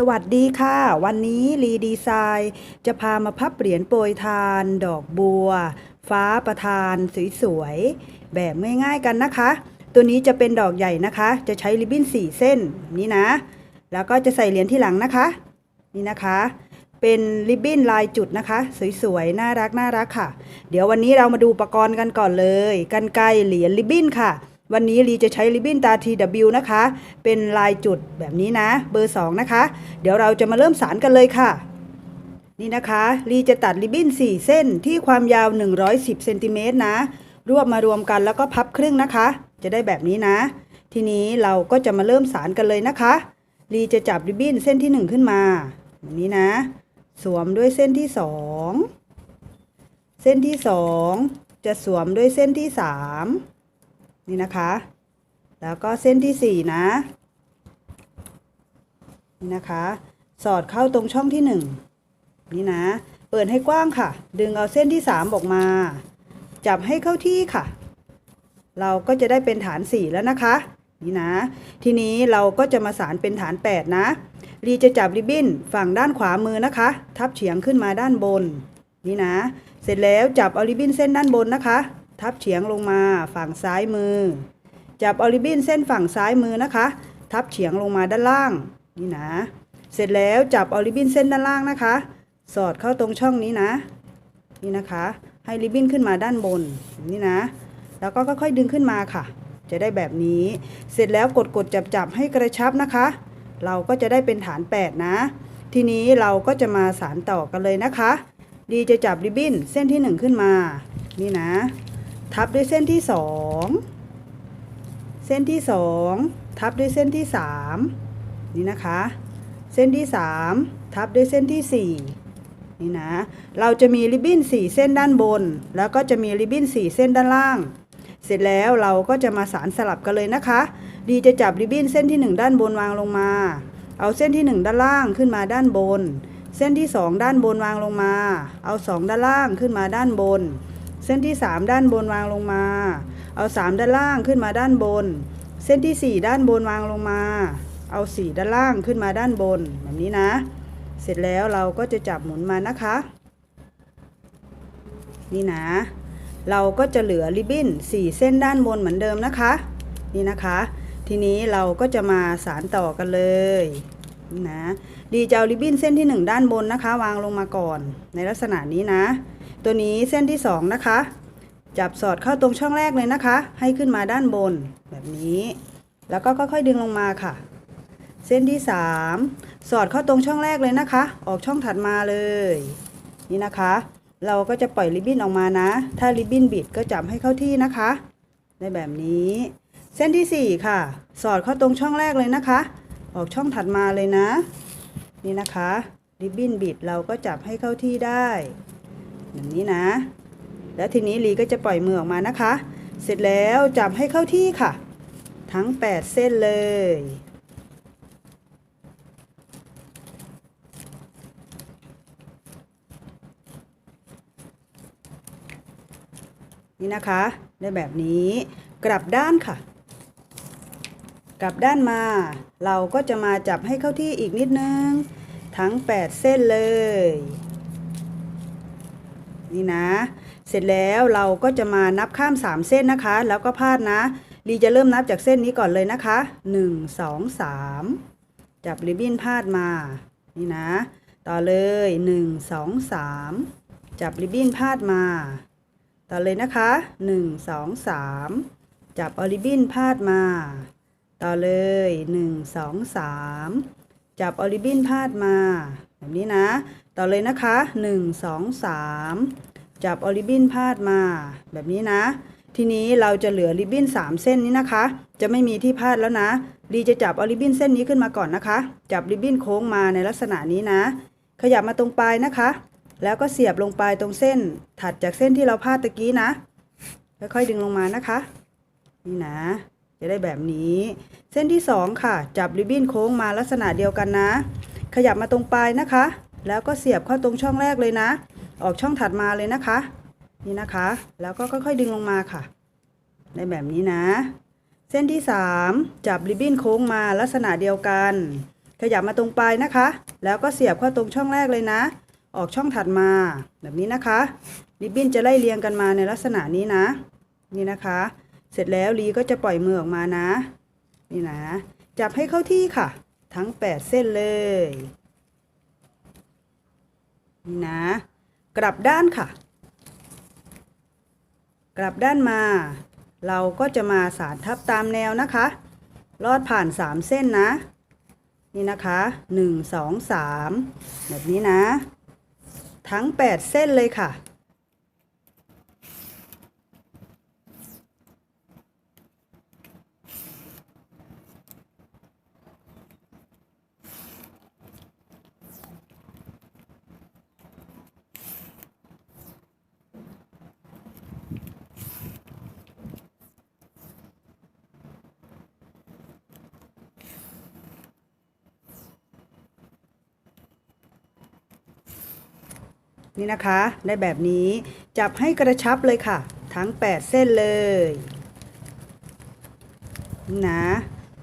สวัสดีค่ะ วันนี้รีดีไซน์จะพามาพับเหรียญโปรยทาน ดอกบัว ฟ้าประทานสวยๆ แบบง่ายๆกันนะคะ ตัวนี้จะเป็นดอกใหญ่นะคะ จะใช้ริบบิ้น4 เส้นนี้นะ แล้วก็จะใส่เหรียญที่หลังนะคะ นี่นะคะ เป็นริบบิ้นลายจุดนะคะ สวยๆ น่ารักน่ารักค่ะ เดี๋ยววันนี้เรามาดูอุปกรณ์กันก่อนเลยกันไกเหรียญริบบิ้นค่ะ วันนี้ลีจะใช้ริบบิ้นตา TW นะคะ เป็นลายจุดแบบนี้นะ เบอร์ 2 นะคะ เดี๋ยวเราจะมาเริ่มสารกันเลยค่ะ นี่นะคะลีจะตัดริบบิ้น 4 เส้นที่ความยาว 110เซนติเมตรนะ รวบมารวมกันแล้วก็พับครึ่งนะคะ จะได้แบบนี้นะ ทีนี้เราก็จะมาเริ่มสารกันเลยนะคะลีจะจับริบบิ้นเส้นที่ 1 ขึ้นมาแบบนี้นะ สวมด้วยเส้นที่ 2 เส้นที่ 2 จะสวมด้วยเส้นที่ 3 นี่นะคะ แล้วก็เส้นที่ 4 นะนี่นะคะ สอดเข้าตรงช่องที่ 1 นี่นะ เปิดให้กว้างค่ะ ดึงเอาเส้นที่ 3 ออกมา จับให้เข้าที่ค่ะ เราก็จะได้เป็นฐาน 4 แล้วนะคะ นี่นะ ทีนี้เราก็จะมาสารเป็นฐาน 8 นะ รีจะจับริบบิ้นฝั่งด้านขวามือนะคะ ทับเฉียงขึ้นมาด้านบน นี่นะ เสร็จแล้วจับเอาริบบิ้นเส้นด้านบนนะคะ ทับเฉียงลงมาฝั่งซ้ายมือ จับเอริบินเส้นฝั่งซ้ายมือนะคะ ทับเฉียงลงมาด้านล่างนี่นะ เสร็จแล้วจับเอริบินเส้นด้านล่างนะคะ สอดเข้าตรงช่องนี้นะ นี่นะคะ ให้ริบบิ้นขึ้นมาด้านบนนี่นะ แล้วก็ค่อยๆดึงขึ้นมาค่ะ จะได้แบบนี้ เสร็จแล้วกดกดจับจับๆให้กระชับนะคะ เราก็จะได้เป็นฐาน 8 นะ ทีนี้เราก็จะมาสารต่อกันเลยนะคะ ดีจะจับริบบิ้นเส้นที่ 1 ขึ้นมา นี่นะ ทับด้วยเส้นที่2เส้นที่2ทับด้วยเส้นที่3นี่นะคะ เส้นที่3ทับด้วยเส้นที่4นี่นะ เราจะมีริบบิ้น4 เส้นด้านบน แล้วก็จะมีริบบิ้น4 เส้นด้านล่าง เสร็จแล้วเราก็จะมาสารสลับกันเลยนะคะ ดีจะจับริบบิ้นเส้นที่ 1 ด้านบนวางลงมา เอาเส้นที่ 1 ด้านล่างขึ้นมาด้านบน เส้นที่ 2 ด้านบนวางลงมา เอา 2 ด้านล่างขึ้นมาด้านบน เส้นที่ 3 ด้านบนวางลงมา เอา 3 ด้านล่างขึ้นมาด้านบน เส้นที่ 4 ด้านบนวางลงมา เอา 4 ด้านล่างขึ้นมาด้านบนแบบนี้นะ เสร็จแล้วเราก็จะจับหมุนมานะคะ นี่นะ เราก็จะเหลือริบบิ้น 4 เส้นด้านบนเหมือนเดิมนะคะ นี่นะคะ ทีนี้เราก็จะมาสารต่อกันเลยนี่นะ ดีจะเอาริบบิ้นเส้นที่ 1 ด้านบนนะคะ วางลงมาก่อนในลักษณะนี้นะ ตัวนี้เส้นที่ 2 นะคะ จับสอดเข้าตรงช่องแรกเลยนะคะ ให้ขึ้นมาด้านบนแบบนี้ แล้วก็ค่อยๆดึงลงมาค่ะ เส้นที่ 3 สอดเข้าตรงช่องแรกเลยนะคะ ออกช่องถัดมาเลย นี่นะคะ เราก็จะปล่อยริบบิ้นออกมานะ ถ้าริบบิ้นบิดก็จับให้เข้าที่นะคะได้แบบนี้ เส้นที่ 4 ค่ะ สอดเข้าตรงช่องแรกเลยนะคะ ออกช่องถัดมาเลยนะ นี่นะคะริบบิ้นบิดเราก็จับให้เข้าที่ได้ แบบนี้นะ แล้วทีนี้ลีก็จะปล่อยมือออกมานะคะ เสร็จแล้วจับให้เข้าที่ค่ะ ทั้ง 8 เส้นเลย นี่นะคะ ได้แบบนี้กลับด้านค่ะ กลับด้านมา เราก็จะมาจับให้เข้าที่อีกนิดนึง ทั้ง 8 เส้นเลย นี่นะ เสร็จแล้วเราก็จะมานับข้าม 3 เส้นนะคะ แล้วก็พาดนะลีจะเริ่มนับจากเส้นนี้ก่อนเลยนะคะ 1 2 3 จับริบบิ้นพาดมา นี่นะ ต่อเลย 1 2 3 จับริบบิ้นพาดมา ต่อเลยนะคะ 1 2 3 จับออริบบิ้นพาดมา ต่อเลย 1 2 3 จับออริบบิ้นพาดมา แบบนี้นะ ต่อเลยนะคะ 1 2 3 จับออริบบิ้นพาดมาแบบนี้นะ ทีนี้เราจะเหลือริบบิ้น 3 เส้นนี้นะคะ จะไม่มีที่พาดแล้วนะ ดีจะจับออริบบิ้นเส้นนี้ขึ้นมาก่อนนะคะ จับริบบิ้นโค้งมาในลักษณะนี้นะ ขยับมาตรงปลายนะคะ แล้วก็เสียบลงไปตรงเส้น ถัดจากเส้นที่เราพาดตะกี้นะ ค่อยๆดึงลงมานะคะ นี่นะ จะได้แบบนี้ เส้นที่สองค่ะ จับริบบิ้นโค้งมาลักษณะเดียวกันนะ ขยับมาตรงปลายนะคะ แล้วก็เสียบเข้าตรงช่องแรกเลยนะ ออกช่องถัดมาเลยนะคะ นี่นะคะ แล้วก็ค่อยๆดึงลงมาค่ะได้แบบนี้นะ เส้นที่สามจับริบบิ้นโค้งมาลักษณะเดียวกัน ขยับมาตรงปลายนะคะ แล้วก็เสียบเข้าตรงช่องแรกเลยนะ ออกช่องถัดมาแบบนี้นะคะริบบิ้นจะไล่เรียงกันมาในลักษณะนี้นะ นี่นะคะ เสร็จแล้วลีก็จะปล่อยมือออกมานะ นี่นะ จับให้เข้าที่ค่ะ ทั้ง 8 เส้นเลย นี่นะ กลับด้านค่ะ กลับด้านมา เราก็จะมาสารทับตามแนวนะคะ ลอดผ่าน3เส้นนะ นี่นะคะ1 2 3แบบนี้นะ ทั้ง8เส้นเลยค่ะ นี่นะคะ ได้แบบนี้จับให้กระชับเลยค่ะ ทั้ง 8 เส้นเลยนะ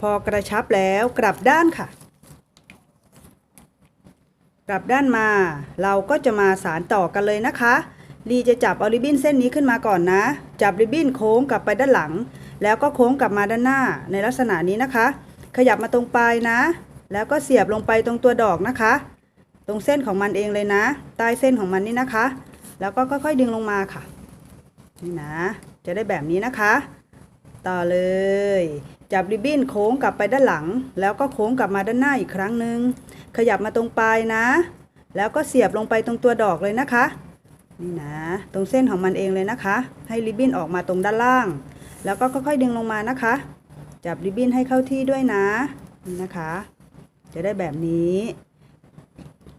พอกระชับแล้วกลับด้านค่ะ กลับด้านมา เราก็จะมาสารต่อกันเลยนะคะลีจะจับเอาริบบิ้นเส้นนี้ขึ้นมาก่อนนะ จับริบบิ้นโค้งกลับไปด้านหลัง แล้วก็โค้งกลับมาด้านหน้าในลักษณะนี้นะคะ ขยับมาตรงปลายนะ แล้วก็เสียบลงไปตรงตัวดอกนะคะ ตรงเส้นของมันเองเลยนะ ใต้เส้นของมันนี่นะคะ แล้วก็ค่อยๆดึงลงมาค่ะ นี่นะ จะได้แบบนี้นะคะ ต่อเลย จับริบบิ้นโค้งกลับไปด้านหลัง แล้วก็โค้งกลับมาด้านหน้าอีกครั้งหนึ่งขยับมาตรงปลายนะ แล้วก็เสียบลงไปตรงตัวดอกเลยนะคะ นี่นะ ตรงเส้นของมันเองเลยนะคะ ให้ริบบิ้นออกมาตรงด้านล่าง แล้วก็ค่อยๆดึงลงมานะคะ จับริบบิ้นให้เข้าที่ด้วยนะ นี่นะคะ จะได้แบบนี้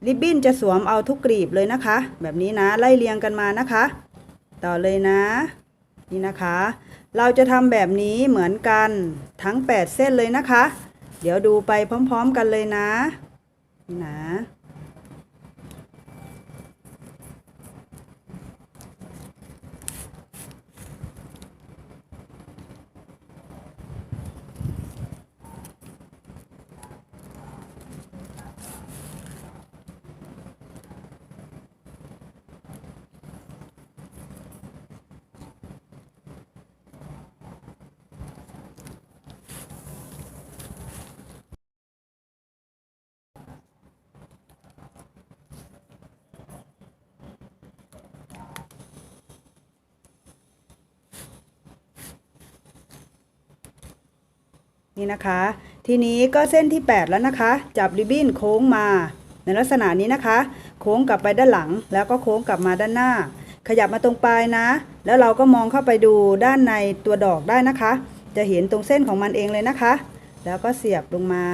ริบบิ้นจะสวมเอาทุกกรีบเลยนะคะ แบบนี้นะไล่เรียงกันมานะคะ ต่อเลยนะ นี่นะคะ เราจะทำแบบนี้เหมือนกันทั้ง 8 เส้นเลยนะคะ เดี๋ยวดูไปพร้อม ๆ กันเลยนะ นี่นะ นี่นะคะ ทีนี้ก็เส้นที่ 8 แล้วนะคะ จับริบบิ้นโค้งมา ในลักษณะนี้นะคะ โค้งกลับไปด้านหลัง แล้วก็โค้งกลับมาด้านหน้า ขยับมาตรงปลายนะ แล้วเราก็มองเข้าไปดูด้านในตัวดอกได้นะคะ จะเห็นตรงเส้นของมันเองเลยนะคะ แล้วก็เสียบลงมา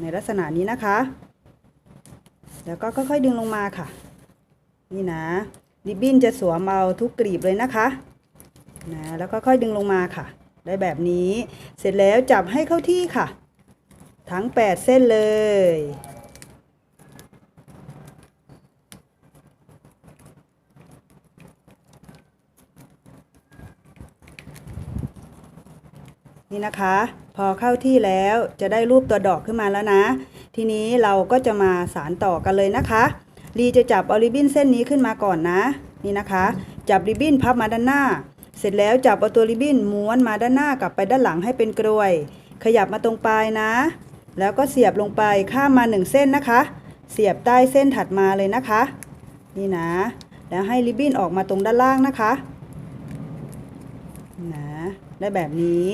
ในลักษณะนี้นะคะ แล้วก็ค่อยๆดึงลงมาค่ะ นี่นะริบบิ้นจะสวมเอาทุกกรีบเลยนะคะนะแล้วก็ค่อยดึงลงมาค่ะ ได้แบบนี้ เสร็จแล้วจับให้เข้าที่ค่ะ ทั้ง 8 เส้นเลย นี่นะคะ พอเข้าที่แล้วจะได้รูปตัวดอกขึ้นมาแล้วนะ ทีนี้เราก็จะมาสารต่อกันเลยนะคะลีจะจับเอริบินเส้นนี้ขึ้นมาก่อนนะ นี่นะคะ จับริบบิ้นพับมาด้านหน้า เสร็จแล้วจับเอาตัวริบบิ้นม้วนมาด้านหน้ากลับไปด้านหลังให้เป็นกรวย ขยับมาตรงปลายนะ แล้วก็เสียบลงไปข้ามมาหนึ่งเส้นนะคะ เสียบใต้เส้นถัดมาเลยนะคะ นี่นะ แล้วให้ริบบิ้นออกมาตรงด้านล่างนะคะนะได้แบบนี้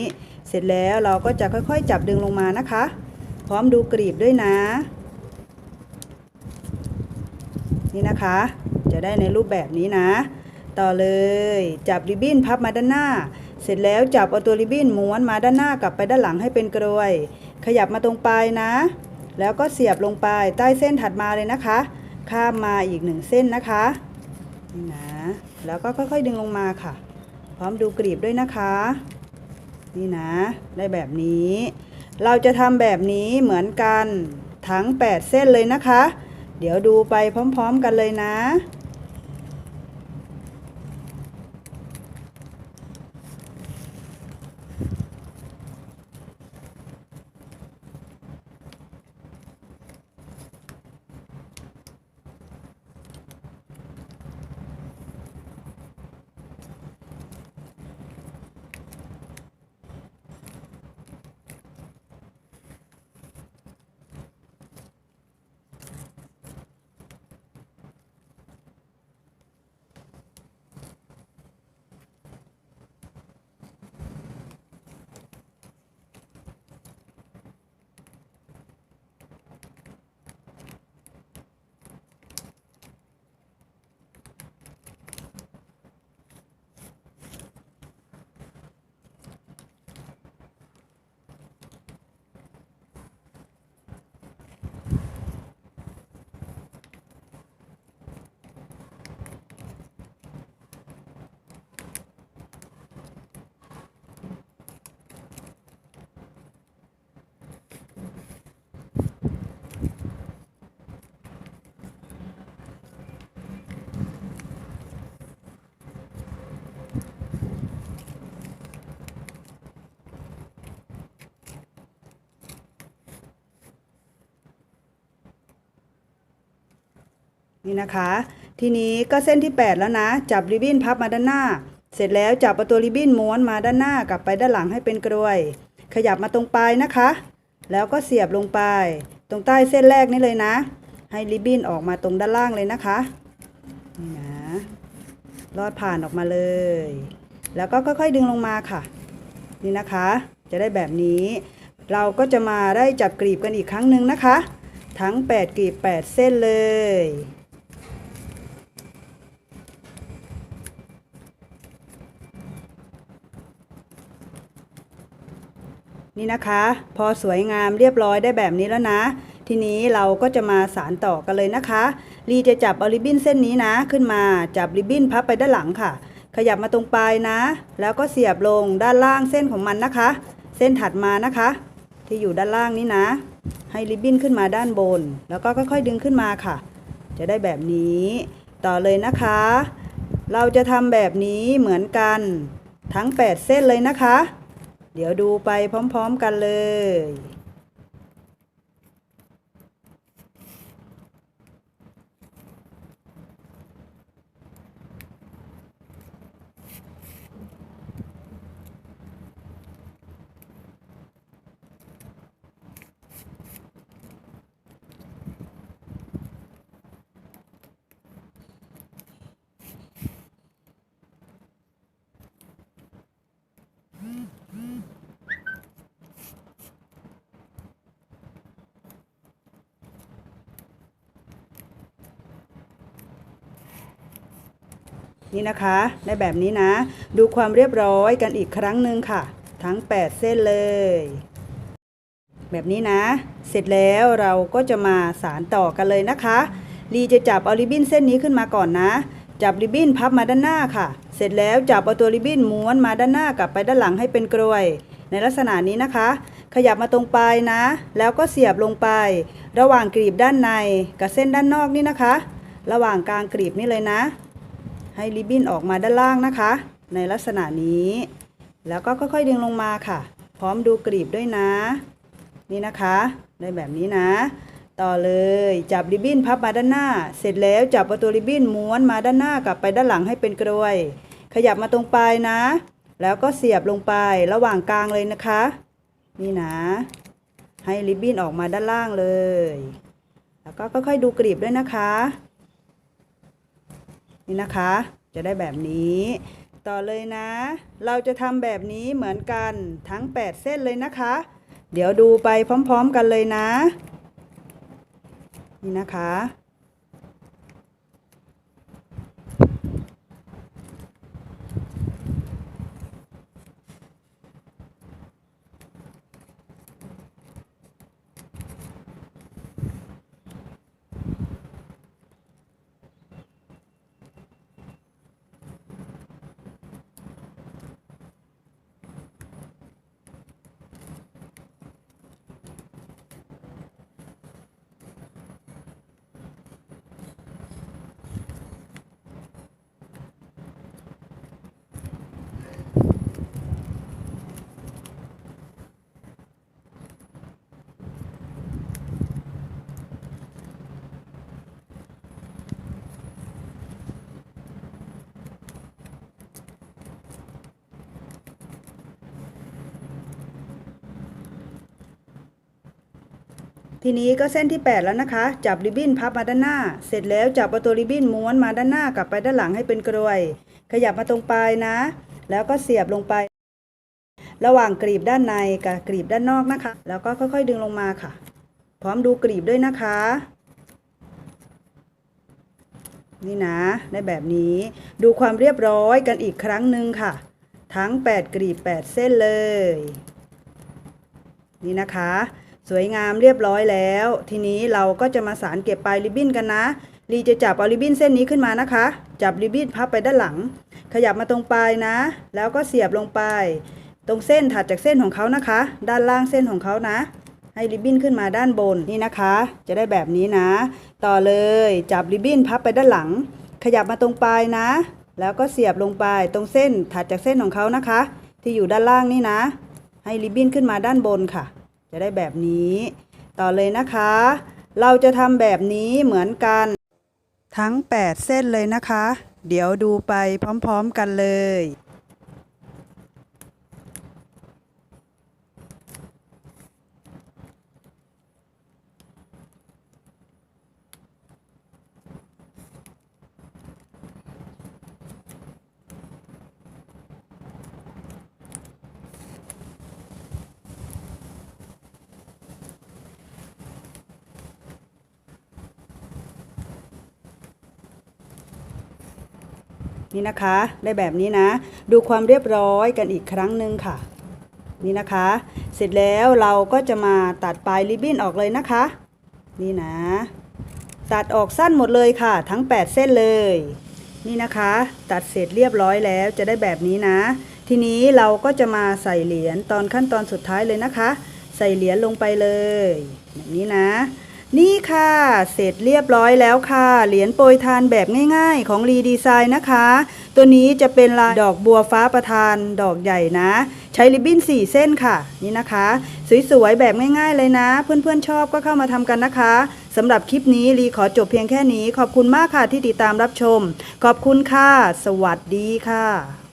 เสร็จแล้วเราก็จะค่อยๆ จับดึงลงมานะคะ พร้อมดูกรีบด้วยนะ นี่นะคะ จะได้ในรูปแบบนี้นะ ต่อเลย จับริบบิ้นพับมาด้านหน้า เสร็จแล้วจับเอาตัวริบบิ้นม้วนมาด้านหน้ากลับไปด้านหลังให้เป็นกรวย ขยับมาตรงปลายนะ แล้วก็เสียบลงไปใต้เส้นถัดมาเลยนะคะ ข้ามมาอีกหนึ่งเส้นนะคะนี่นะ แล้วก็ค่อยๆดึงลงมาค่ะ พร้อมดูกรีบด้วยนะคะ นี่นะ ได้แบบนี้ เราจะทำแบบนี้เหมือนกันทั้ง 8 เส้นเลยนะคะ เดี๋ยวดูไปพร้อม ๆ กันเลยนะ นี่นะคะ ทีนี้ก็เส้นที่ 8 แล้วนะ จับริบบิ้นพับมาด้านหน้า เสร็จแล้วจับเอาตัวริบบิ้นม้วนมาด้านหน้ากลับไปด้านหลังให้เป็นกรวย ขยับมาตรงปลายนะคะ แล้วก็เสียบลงไป ตรงใต้เส้นแรกนี่เลยนะ ให้ริบบิ้นออกมาตรงด้านล่างเลยนะคะนี่นะลอดผ่านออกมาเลย แล้วก็ค่อยๆดึงลงมาค่ะ นี่นะคะ จะได้แบบนี้ เราก็จะมาได้จับกรีบกันอีกครั้งหนึ่งนะคะ ทั้ง 8กรีบ8 เส้นเลย นี่นะคะ พอสวยงามเรียบร้อยได้แบบนี้แล้วนะ ทีนี้เราก็จะมาสารต่อกันเลยนะคะลีจะจับเอาริบบิ้นเส้นนี้นะ ขึ้นมาจับริบบิ้นพับไปด้านหลังค่ะ ขยับมาตรงปลายนะ แล้วก็เสียบลงด้านล่างเส้นของมันนะคะ เส้นถัดมานะคะ ที่อยู่ด้านล่างนี้นะ ให้ริบบิ้นขึ้นมาด้านบน แล้วก็ค่อยๆดึงขึ้นมาค่ะ จะได้แบบนี้ ต่อเลยนะคะ เราจะทำแบบนี้เหมือนกันทั้ง 8 เส้นเลยนะคะ เดี๋ยวดูไปพร้อม ๆ กันเลย นี่นะคะ ได้แบบนี้นะ ดูความเรียบร้อยกันอีกครั้งหนึ่งค่ะ ทั้ง 8 เส้นเลย แบบนี้นะ เสร็จแล้วเราก็จะมาสารต่อกันเลยนะคะลีจะจับเอาริบบิ้นเส้นนี้ขึ้นมาก่อนนะจับริบบิ้นพับมาด้านหน้าค่ะ เสร็จแล้วจับเอาตัวริบบิ้นม้วนมาด้านหน้ากลับไปด้านหลังให้เป็นกรวย ในลักษณะนี้นะคะ ขยับมาตรงปลายนะ แล้วก็เสียบลงไป ระหว่างกรีบด้านในกับเส้นด้านนอกนี่นะคะ ระหว่างกลางกรีบนี่เลยนะ ให้ริบบิ้นออกมาด้านล่างนะคะ ในลักษณะนี้ แล้วก็ค่อยๆดึงลงมาค่ะ พร้อมดูกรีบด้วยนะ นี่นะคะได้แบบนี้นะ ต่อเลยจับริบบิ้นพับมาด้านหน้า เสร็จแล้วจับประตูริบบิ้นม้วนมาด้านหน้ากลับไปด้านหลังให้เป็นกรวย ขยับมาตรงปลายนะ แล้วก็เสียบลงไประหว่างกลางเลยนะคะ นี่นะ ให้ริบบิ้นออกมาด้านล่างเลย แล้วก็ค่อยๆดูกรีบด้วยนะคะ นี่นะคะ จะได้แบบนี้ ต่อเลยนะ เราจะทำแบบนี้เหมือนกันทั้ง 8 เส้นเลยนะคะ เดี๋ยวดูไปพร้อม ๆ กันเลยนะ นี่นะคะ ทีนี้ก็เส้นที่ 8 แล้วนะคะ จับริบบิ้นพับมาด้านหน้า เสร็จแล้วจับเอาตัวริบบิ้นม้วนมาด้านหน้ากลับไปด้านหลังให้เป็นกรวย ขยับมาตรงปลายนะ แล้วก็เสียบลงไป ระหว่างกรีบด้านในกับกรีบด้านนอกนะคะ แล้วก็ค่อยๆดึงลงมาค่ะ พร้อมดูกรีบด้วยนะคะ นี่นะได้แบบนี้ดูความเรียบร้อยกันอีกครั้งหนึ่งค่ะ ทั้ง 8 กรีบ 8 เส้นเลย นี่นะคะ สวยงามเรียบร้อยแล้ว ทีนี้เราก็จะมาสารเก็บปลายริบบิ้นกันนะลีจะจับเอาริบบิ้นเส้นนี้ขึ้นมานะคะ จับริบบิ้นพับไปด้านหลัง ขยับมาตรงปลายนะ แล้วก็เสียบลงไป ตรงเส้นถัดจากเส้นของเขานะคะ ด้านล่างเส้นของเขานะ ให้ริบบิ้นขึ้นมาด้านบนนี่นะคะ จะได้แบบนี้นะ ต่อเลยจับริบบิ้นพับไปด้านหลัง ขยับมาตรงปลายนะ แล้วก็เสียบลงไป ตรงเส้นถัดจากเส้นของเขานะคะ ที่อยู่ด้านล่างนี่นะ ให้ริบบิ้นขึ้นมาด้านบนค่ะ จะได้แบบนี้ ต่อเลยนะคะ เราจะทำแบบนี้เหมือนกัน ทั้ง 8 เส้นเลยนะคะ เดี๋ยวดูไปพร้อมๆกันเลย นี่นะคะ ได้แบบนี้นะ ดูความเรียบร้อยกันอีกครั้งหนึ่งค่ะ นี่นะคะ เสร็จแล้วเราก็จะมาตัดปลายริบบิ้นออกเลยนะคะ นี่นะ ตัดออกสั้นหมดเลยค่ะ ทั้ง 8 เส้นเลย นี่นะคะ ตัดเสร็จเรียบร้อยแล้วจะได้แบบนี้นะ ทีนี้เราก็จะมาใส่เหรียญตอนขั้นตอนสุดท้ายเลยนะคะ ใส่เหรียญลงไปเลยแบบนี้นะ นี่ค่ะ เสร็จเรียบร้อยแล้วค่ะ เหรียญโปรยทานแบบง่ายๆ ของรีดีไซน์นะคะ ตัวนี้จะเป็นลายดอกบัวฟ้าประทานดอกใหญ่นะ ใช้ริบบิ้น 4 เส้นค่ะ นี่นะคะ สวยๆ แบบง่ายๆเลยนะ เพื่อนๆชอบก็เข้ามาทำกันนะคะสำหรับคลิปนี้รีขอจบเพียงแค่นี้ ขอบคุณมากค่ะที่ติดตามรับชม ขอบคุณค่ะ สวัสดีค่ะ